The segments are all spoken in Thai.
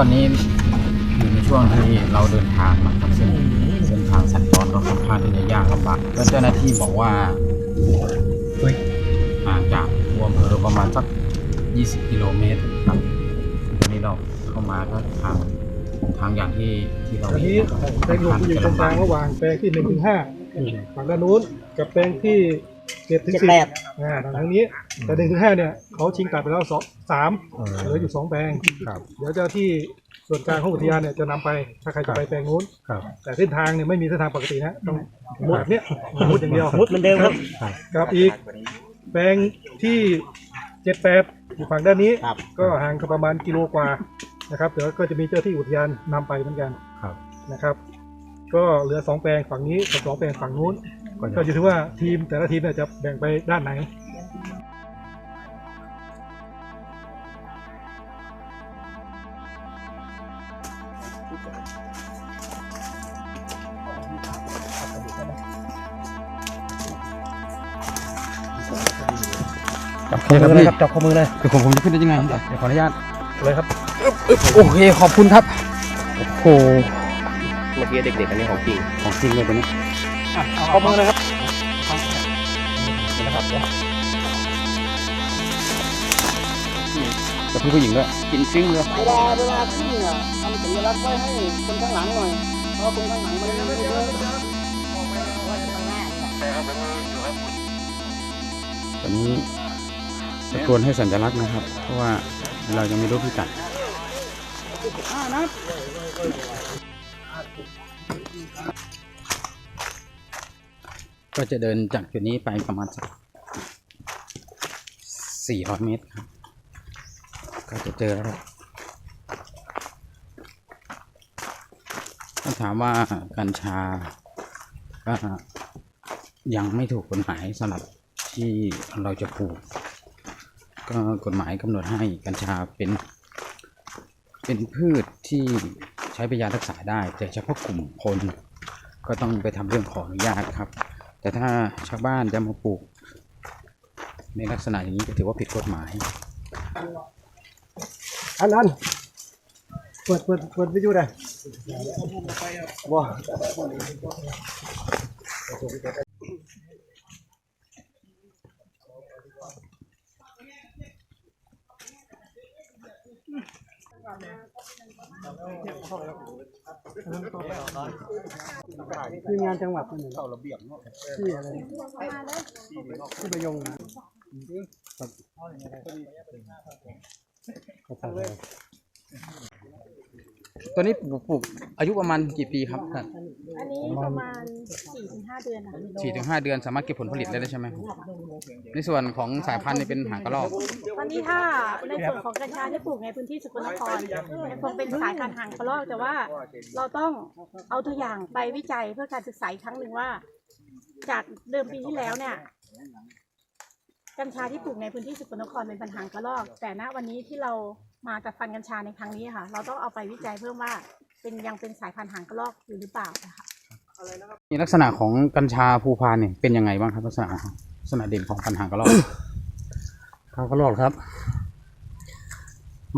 ตอนนี้อยู่ในช่วงที่เราเดินทางมาครับเส้นเส้นทางสัญจรก็ค่อนข้างที่จะยากลำบากแล้วเจ้าหน้าที่บอกว่าเฮ้ยห่างจากตัวอำเภอประมาณสัก 20 กิโลเมตรครับตอนนี้เราเข้ามาก็ทางทางอย่างที่ที่เราอันเห็นนี้นะครับแปลงหลวงอยู่ตรงกลางระหว่างแปลงที่หนึ่งถึงห้าฝั่งด้านนู้นกับแปลงที่ เจ็ดถึงสิบอ่าทางนี้ แต่หนึ่งถึงห้าเนี่ยเขาชิงตัดไปแล้วสองสามเหลืออยู่สองแปลง ครับ เดี๋ยวเจ้าที่ส่วนกลางของอุทยานเนี่ยจะนำไปถ้าใครจะไปแปลงนู้น ครับ แต่เส้นทางเนี่ยไม่มีเส้นทางปกตินะต้องมุดเนี่ยมุดอย่างเดียวมุดเหมือนเดิมครับครับอีกแปลงที่เจ็ดแปดอยู่ฝั่งด้านนี้ ครับ ก็ห่างกันประมาณกิโลกว่านะครับเดี๋ยวก็จะมีเจ้าที่อุทยานนำไปเหมือนกันครับ นะครับ ก็เหลือสองแปลงฝั่งนี้กับสองแปลงฝั่งนู้น ก็ก็จะอยู่ที่ว่าทีมแต่ละทีมเนี่ยจะแบ่งไปด้านไหน จับข้อมือเลยครับจับข้อมือเลยคือผมผมจะขึ้นได้ยังไงเดี๋ยวขออนุญาตเลยครับโอเคขอบคุณครับโอ้โห เมื่อกี้เด็กๆอันนี้ของจริงของจริงเลยตัวนี้ข้อมือเลยครับกับพี่ผู้หญิงด้วยกินซิ่งเลยเวลาเวลาที่เนี่ยทำสัญลักษณ์ไว้ให้คนข้างหลังหน่อยเพราะคนข้างหลังมันไม่เยอะตอนนี้ตะโกนให้สัญลักษณ์นะครับ เพราะว่าเรายังไม่รู้พิกัดอ่านะ ก็จะเดินจากจุดนี้ไปประมาณสักสี่ร้อยเมตรครับ ก็จะเจอแล้วถ้าถามว่ากัญชาก็ยังไม่ถูกกฎหมายสำหรับที่เราจะปลูก ก็กฎหมายกำหนดให้กัญชาเป็น เป็นพืชที่ ช้เป็นยารักษาได้ แต่เฉพาะกลุ่มคนก็ต้องไปทำเรื่องขออนุญาตครับ แต่ถ้าชาวบ้านจะมาปลูก ในลักษณะอย่างนี้ก็ถือว่าผิดกฎหมาย อันนั้นเปิดเปิดเปิดวิทยุได้ว้ ทีมงานจังหวัดคนหนึ่งเข้าระเบียบเนาะที่อะไรที่ประยงครับ ตัวนี้ปลูกปลูกอายุประมาณกี่ปีครับท่านอันนี้ประมาณ4ี่ถึงห้าเดือนนะคะสี่ถึงห้าเดือนสามารถเก็บผลผลิตได้เลยใช่ไหมในส่วนของสายพันธุ์เนี่ยเป็นหางกระรอกตอนนี้ถ้าในส่วนของกัญชาที่ปลูกในพื้นที่สกลนครยังคงเป็นสายพันธุ์หางกระรอกแต่ว่าเราต้องเอาตัวอย่างไปวิจัยเพื่อการศึกษาอีกครั้งหนึ่งว่า จากเดิมปีที่แล้วเนี่ย กัญชาที่ปลูกในพื้นที่สกลนครเป็นพันธุ์หางกระรอก แต่ณวันนี้ที่เรามาจัดฟันกัญชาในครั้งนี้ค่ะ เราต้องเอาไปวิจัยเพิ่มว่าเป็นยังเป็นสายพันธุ์หางกระรอกอยู่หรือเปล่านะคะมีลักษณะของกัญชาภูพานเนี่ยเป็นยังไงบ้างครับลักษณะลักษณะเด่นของพันธุ์หางกระรอกทางกระรอกครับ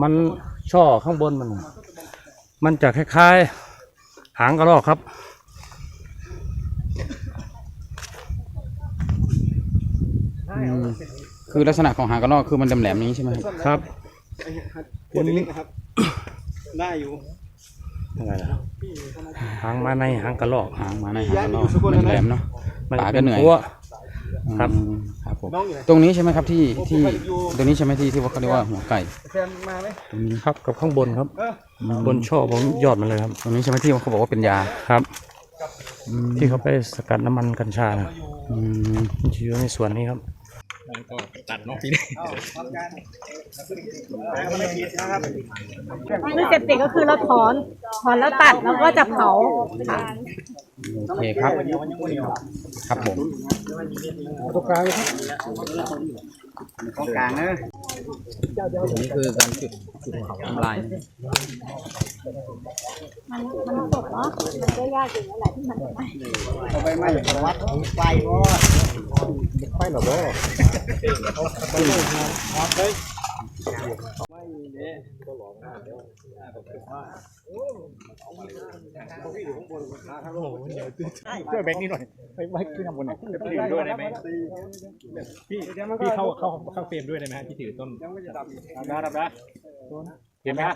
มันช่อข้างบนมัน มันจะคล้ายๆ หางกระรอกครับ อืมคือลักษณะของหางกระรอกคือมันแหลมๆอย่างนี้ใช่ไหมครับครับขวดเล็กนะครับ ได้อยู่อะไรล่ะหางมาในหางกระรอกหางมาในหางกระรอกมันแหลมเนาะมันปลาก็เป็นเหนื่อยหัวครับ อืมครับผมตรงนี้ใช่ไหมครับที่ที่ตรงนี้ใช่ไหมที่ที่ว่าเขาเรียกว่าหัวไก่ แซมมาไหมตรงนี้ครับกับข้างบนครับ เออบนช่อบนยอดมันเลยครับ ตรงนี้ใช่ไหมที่เขาบอกว่าเป็นยาครับ อืมที่เขาไปสกัดน้ำมันกัญชาน่ะอืมมันจะอยู่ในส่วนนี้ครับ ไม่เสพติดก็คือเราถอนถอนแล้วตัดแล้วก็จะเผาค่ะโอเคครับ ครับผมตรงกลางเลยครับตรงกลางนะนี่คือการจุดจุดเผาทำลายมันมันสดเนาะมันก็ยากอยู่แล้วแหละที่มันจะไหม้เอาไปไหมวัดไฟก็ไปหรอบ่วัดเลยช่วยแบงค์นี่หน่อยไปไว้ขึ้นข้างบนหน่อยถือด้วยได้ไหมพี่พี่เข้าเข้าเข้าเฟรมด้วยได้ไหมฮะที่ถือต้นได้รับได้เห็นไหมฮะ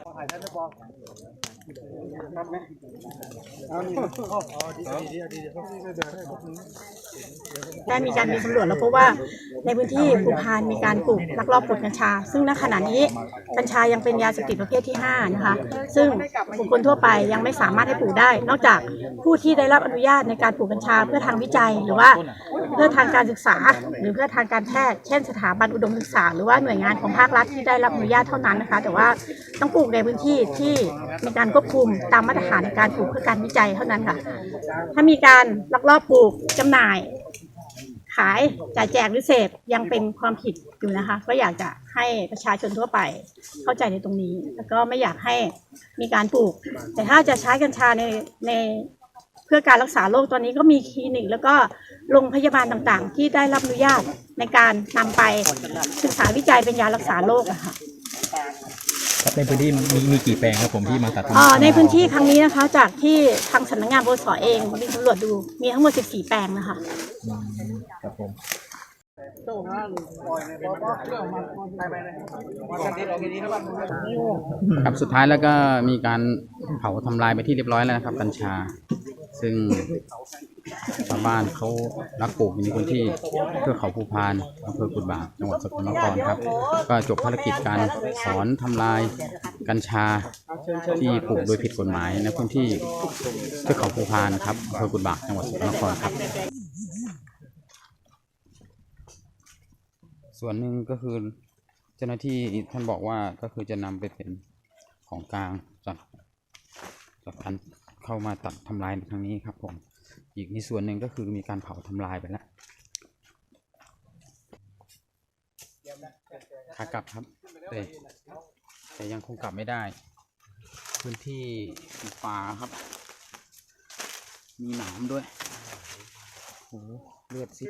ได้มีการมีสำรวจแล้วพบว่าในพื้นที่ภูพานมีการปลูกลักลอบปลูกกัญชา ซึ่งณขณะนี้กัญชายังเป็นยาเสพติดประเภทที่5นะคะซึ่งบุคคลทั่วไปยังไม่สามารถให้ปลูกได้ นอกจากผู้ที่ได้รับอนุญาตในการปลูกกัญชาเพื่อทางวิจัย หรือว่า เพื่อทางการศึกษา หรือเพื่อทางการแพทย์เช่นสถาบันอุดมศึกษา หรือว่าหน่วยงานของภาครัฐที่ได้รับอนุญาตเท่านั้นนะคะ แต่ว่าต้องปลูกในพื้นที่ที่มีการควบคุมตามมาตรฐานในการปลูกเพื่อการวิจัยเท่านั้นค่ะ ถ้ามีการลักลอบปลูกจำหน่าย ขายจ่ายแจกหรือเสพยังเป็นความผิดอยู่นะคะ ก็อยากจะให้ประชาชนทั่วไปเข้าใจในตรงนี้ แล้วก็ไม่อยากให้มีการปลูก แต่ถ้าจะใช้กัญชาในในเพื่อการรักษาโรคตอนนี้ก็มีคลินิก แล้วก็ โรงพยาบาลต่างๆ ที่ได้รับอนุญาตในการนำไปศึกษาวิจัยเป็นยารักษาโรคอะค่ะในพื้นที่มีมีกี่แปลงครับผมที่มาตัดเอ่อในพื้นที่ครั้งนี้นะคะ จากที่ทางสำนักงานบสเองมีสำรวจดูมีทั้งหมด 14 แปลงนะคะครับผม ครับสุดท้ายแล้วก็มีการเผาทำลายไปที่เรียบร้อยแล้วนะครับกัญชา ซึ่ง ชาวบ้านเขารักปลูกอยู่ในพื้นที่เพื่อเขาภูพานอำเภอกุดบากจังหวัดสกลนครครับ ก็จบภารกิจการถอนทำลายกัญชาที่ปลูกโดยผิดกฎหมายในพื้นที่เพื่อเขาภูพานครับอำเภอกุดบากจังหวัดสกลนครครับ ส่วนหนึ่งก็คือเจ้าหน้าที่ท่านบอกว่าก็คือจะนำไปเป็นของกลางจากจากการเข้ามาตัดทำลายในครั้งนี้ครับผม อีกในส่วนหนึ่งก็คือมีการเผาทำลายไปแล้วขากลับครับแต่แต่ยังคงกลับไม่ได้ พื้นที่ป่าครับ มีหนามด้วยโอ้โหเลือดซิ